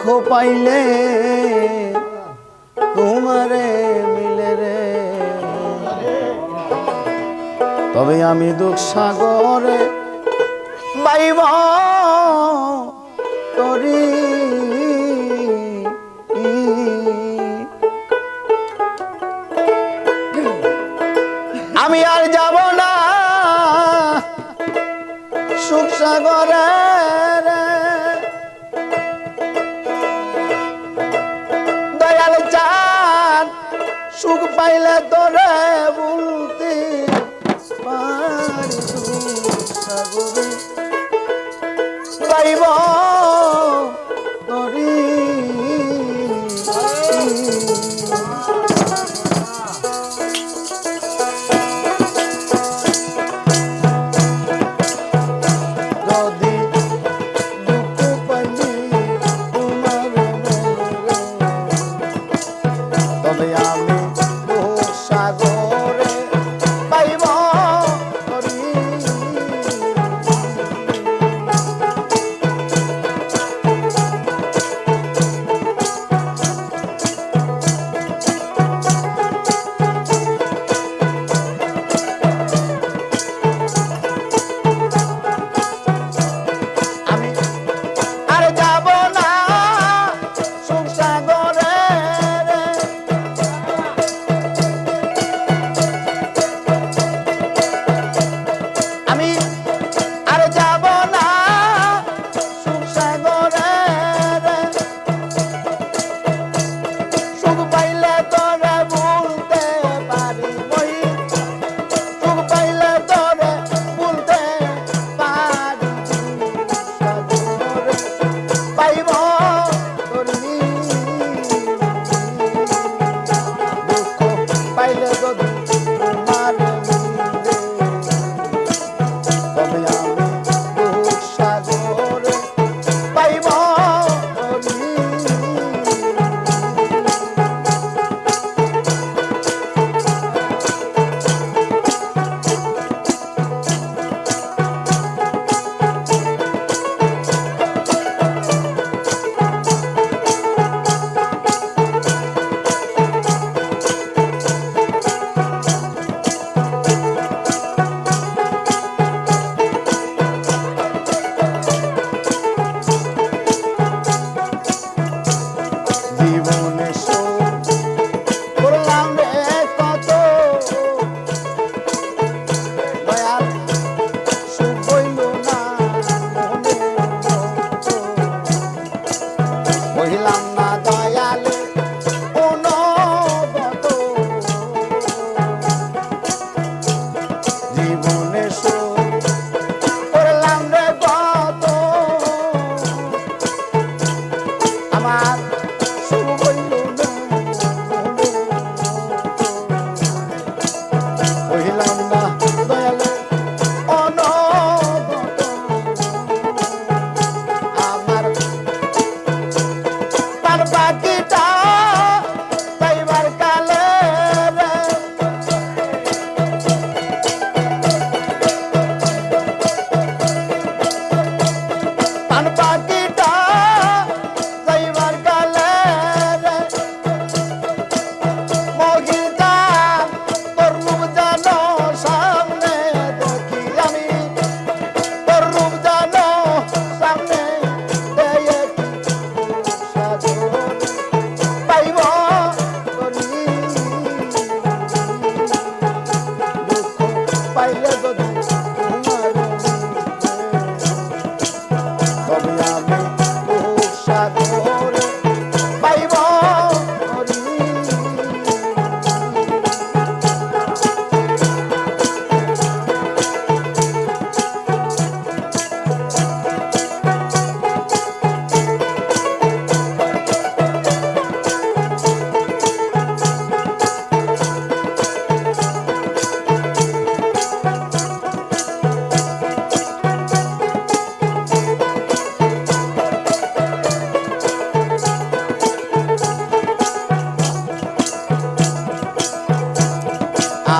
দুঃখ পাইলে তোমারে মিলে রে। তবে আমি দুঃখ সাগরে বাইব, তরি আমি আর যাব না সুখ সাগরে। সাগরে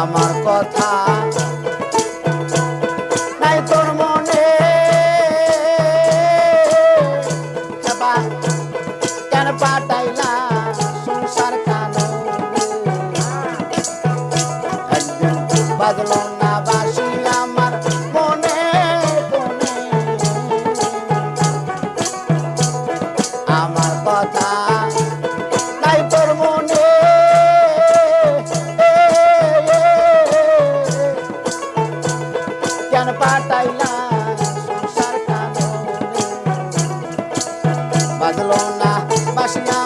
আমার কথা বাজলো না বাসি আমার